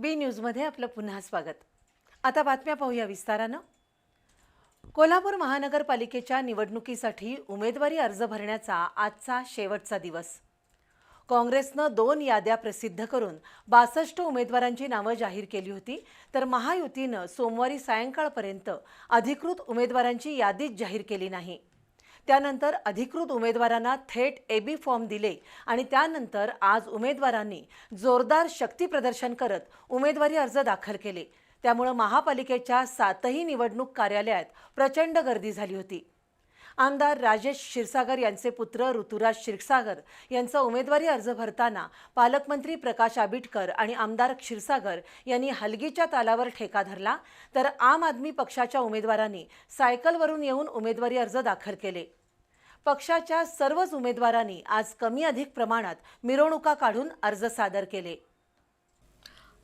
बी न्यूजमध्ये आपलं पुन्हा स्वागत. आता बातम्या पाहूया विस्तारानं. कोल्हापूर महानगरपालिकेच्या निवडणुकीसाठी उमेदवारी अर्ज भरण्याचा आजचा शेवटचा दिवस. काँग्रेसनं दोन याद्या प्रसिद्ध करून बासष्ट उमेदवारांची नावं जाहीर केली होती तर महायुतीनं सोमवारी सायंकाळपर्यंत अधिकृत उमेदवारांची यादीच जाहीर केली नाही. त्यानंतर अधिकृत उमेदवारांना थेट ए बी फॉर्म दिले आणि त्यानंतर आज उमेदवारांनी जोरदार शक्तीप्रदर्शन करत उमेदवारी अर्ज दाखल केले. त्यामुळं महापालिकेच्या सातही निवडणूक कार्यालयात प्रचंड गर्दी झाली होती. आमदार राजेश क्षीरसागर यांचे पुत्र ऋतुराज क्षीरसागर यांचा उमेदवारी अर्ज भरताना पालकमंत्री प्रकाश आबिटकर आणि आमदार क्षीरसागर यांनी हलगीच्या तालावर ठेका धरला तर आम आदमी पक्षाच्या उमेदवारांनी सायकलवरून येऊन उमेदवारी अर्ज दाखल केले. पक्षाच्या सर्वच उमेदवारांनी आज कमी अधिक प्रमाणात मिरवणुका काढून अर्ज सादर केले.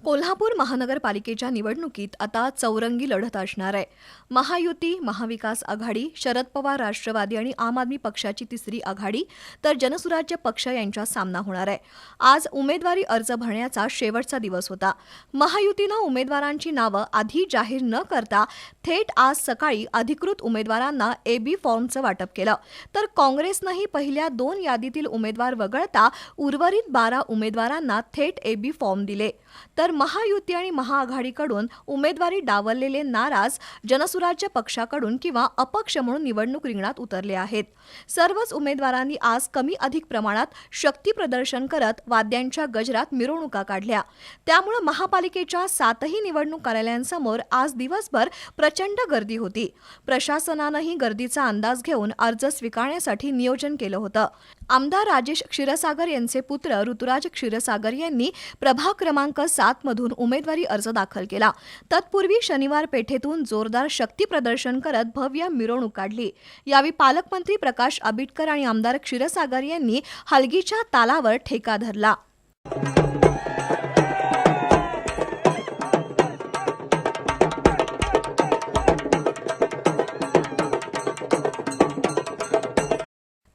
कोल्हापूर महानगरपालिकेच्या निवडणुकीत आता चौरंगी लढत असणार आहे. महायुती महाविकास आघाडी शरद पवार राष्ट्रवादी आणि आम आदमी पक्षाची तिसरी आघाडी तर जनसुराज्य पक्ष यांचा सामना होणार आहे. आज उमेदवारी अर्ज भरण्याचा शेवटचा दिवस होता. महायुतीनं उमेदवारांची नावं आधी जाहीर न करता थेट आज सकाळी अधिकृत उमेदवारांना एबी फॉर्मचं वाटप केलं. तर काँग्रेसनंही पहिल्या दोन यादीतील उमेदवार वगळता उर्वरित बारा उमेदवारांना थेट एबी फॉर्म दिले. तर महायुती आणि महाआघाडीकडून उमेदवारी डावललेले नाराज जनसुराज्य पक्षाकडून किंवा अपक्ष म्हणून निवडणूक रिंगणात उतरले आहेत. सर्वच उमेदवारांनी आज कमी अधिक प्रमाणात शक्ती प्रदर्शन करत वाद्यांच्या गजरात मिरवणुका काढल्या. त्यामुळे महापालिकेच्या सातही निवडणूक कार्यालयांसमोर आज दिवसभर प्रचंड गर्दी होती. प्रशासनानंही गर्दीचा अंदाज घेऊन अर्ज स्वीकारण्यासाठी नियोजन केलं होतं. आमदार राजेश क्षीरसागर यांचे पुत्र ऋतुराज क्षीरसागर यांनी प्रभाग क्रमांक सात मधून उमेदवारी अर्ज दाखल केला. तत्पूर्वी शनिवार पेठेतून जोरदार शक्ती प्रदर्शन करत भव्य मिरवणूक काढली. यावेळी पालकमंत्री प्रकाश आबिटकर आणि आमदार क्षीरसागर यांनी हलगीच्या तालावर ठेका धरला.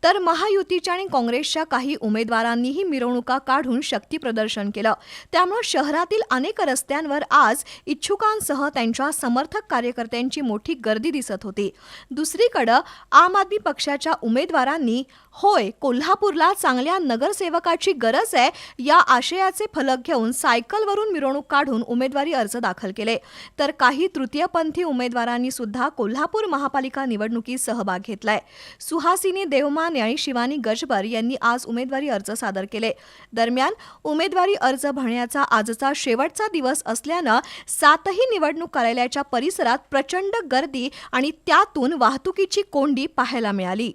तर महायुतीच्या आणि काँग्रेसच्या काही उमेदवारांनीही मिरवणुका काढून शक्ती प्रदर्शन केलं. त्यामुळे शहरातील अनेक रस्त्यांवर आज इच्छुकांसह त्यांच्या समर्थक कार्यकर्त्यांची मोठी गर्दी दिसत होती. दुसरीकडं आम आदमी पक्षाच्या उमेदवारांनी होय कोल्हापूरला चांगल्या नगरसेवकाची गरज आहे या आशयाचे फलक घेऊन सायकलवरून मिरवणूक काढून उमेदवारी अर्ज दाखल केले. तर काही तृतीयपंथी उमेदवारांनी सुद्धा कोल्हापूर महापालिका निवडणुकीत सहभाग घेतलाय. सुहासिनी देवमान आणि शिवानी गजबर यांनी आज उमेदवारी अर्ज सादर केले. दरम्यान उमेदवारी अर्ज भरण्याचा आजचा शेवटचा दिवस असल्यानं सातही निवडणूक कार्यालयाच्या परिसरात प्रचंड गर्दी आणि त्यातून वाहतुकीची कोंडी पाहायला मिळाली.